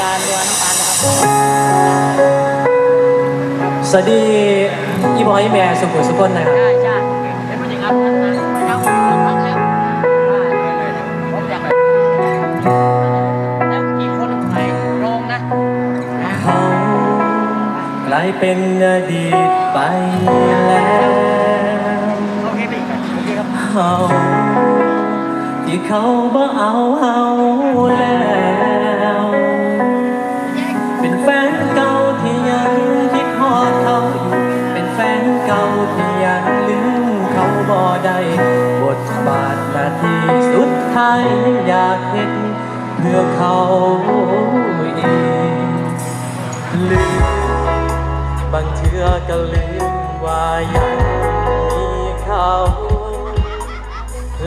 การนัวน้ำตาลนะครับสวัสดีอีบอยอีแม่สุขุมสุขนนะครับ ใช่ใช่เป็นผู้หญิงครับนะครับครั้งแล้วผมอยากแบบแล้วกี่คนใส่โรงนะเขากลายเป็นอดีตไปแล้วโอเคพี่โอเคครับเขาที่เขาบ่เอาเฮาแล้ว สุดท้ายอยากเห็นเพื่อเขาเองลืมบางเทื่อก็ลืมว่ายังมีเขา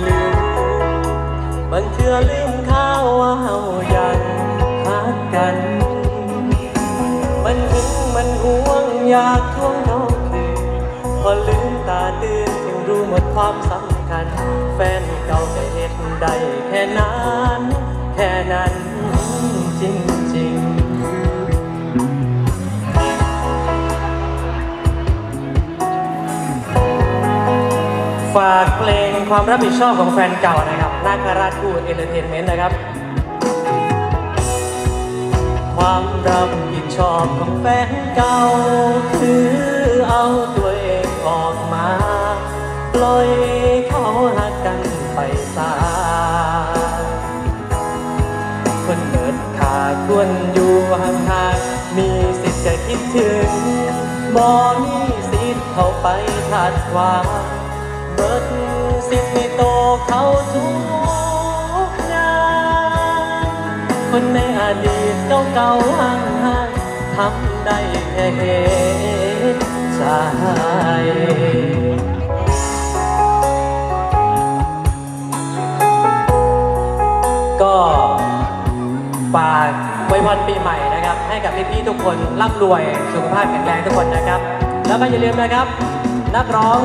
ลืมบางเทื่อลืมเขาวว่าเฮายังหักกัน มันหึงมันห่วงอยากทวงเขาคืนพอลืมตาตื่นจึงรู้หมดความสำ คัญแฟนเก่าจะเห็นได้แค่นั้นแค่นั้นจริงๆฝากเพลงความรับผิดชอบของแฟนเก่านะครับนาคาราชกูเอนเตอร์เทนเมนต์นะครับ ความรับผิดชอบของแฟนเก่า คือเอาตัวเองออกมา ปล่อย อยู่ห่างๆมีสิทธิ์จะคิดถึงบ่มีสิทธิ์เข้าไปขัดวางเบิดสิทธิ์ในโตเขาทุกอย่างคนในอดีตเก่าๆห่างๆทำได้แค่เห็นใจ พรปีใหม่นะครับ ให้กับพี่ๆทุกคนร่ำรวยสุขภาพแข็งแรงทุกคนนะครับ แล้วก็อย่าลืมนะครับ นักร้อง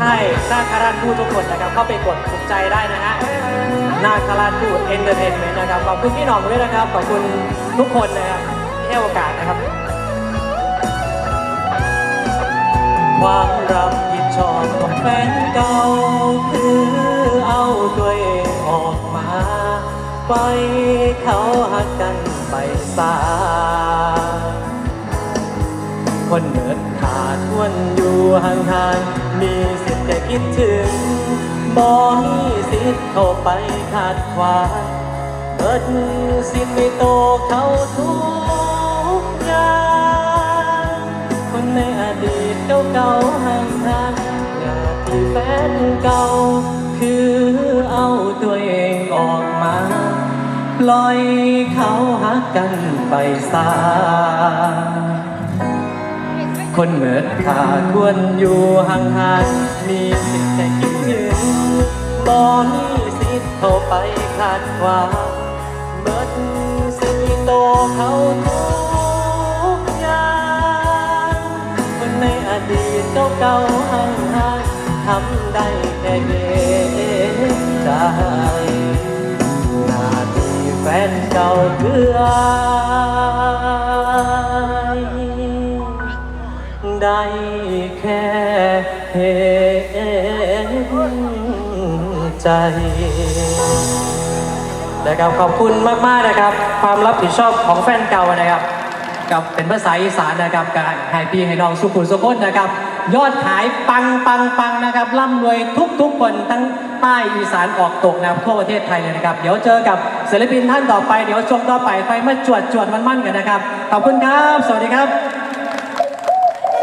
ค่ายนาคาราชพูทุกคนนะครับ เข้าไปกดถูกใจได้นะฮะนาคาราชพูเอนเตอร์เทนเมนต์นะครับขอบคุณพี่หน้องด้วยนะครับขอบคุณทุกคนนะครับที่ให้โอกาสนะครับ ความรับผิดชอบของแฟนเก่าคือเอาตัวเองออกมา ไปเขาหักกัน ไปซาคนเนิดขาดทวนอยู่ห่างๆ มีสิทธิ์แต่คิดถึงบ่มีสิทธิ์เข้าไปขาดขวางเบิดสิทธิ์ไม่โตเขาทุกอย่างคนในอดีตเก่าๆห่างทางอย่าที่แฟนเก่า ลอยเขาหักกันไปซาคนเหมือนขาควรอยู่ห่างๆมีสิทธิ์แต่คิดถึงบ่มีสิทธิ์เข้าไปขาดขวางเบิดสิโตเขาทุกอย่างคนในอดีตเก่าๆห่างๆทำได้แค่เห็นใจ คืออายได้แค่เห็นใจนะครับขอบคุณมาก ๆ นะครับ ความรับผิดชอบของแฟนเก่านะครับ กับเป็นภาษาอีสานนะครับการให้พี่ให้น้องสุขุมสุขนนะครับ ยอดขายปังปังปังนะครับร่ำรวยทุก ๆ คนทั้งใต้อีสานออกตกนะครับทั่วประเทศไทยเลยนะครับ เดี๋ยวเจอกับ ศิลปินท่านต่อไปเดี๋ยวชมต่อไปไฟมาจวดจวดมันมั่นกันนะครับ ขอบคุณครับ สวัสดีครับ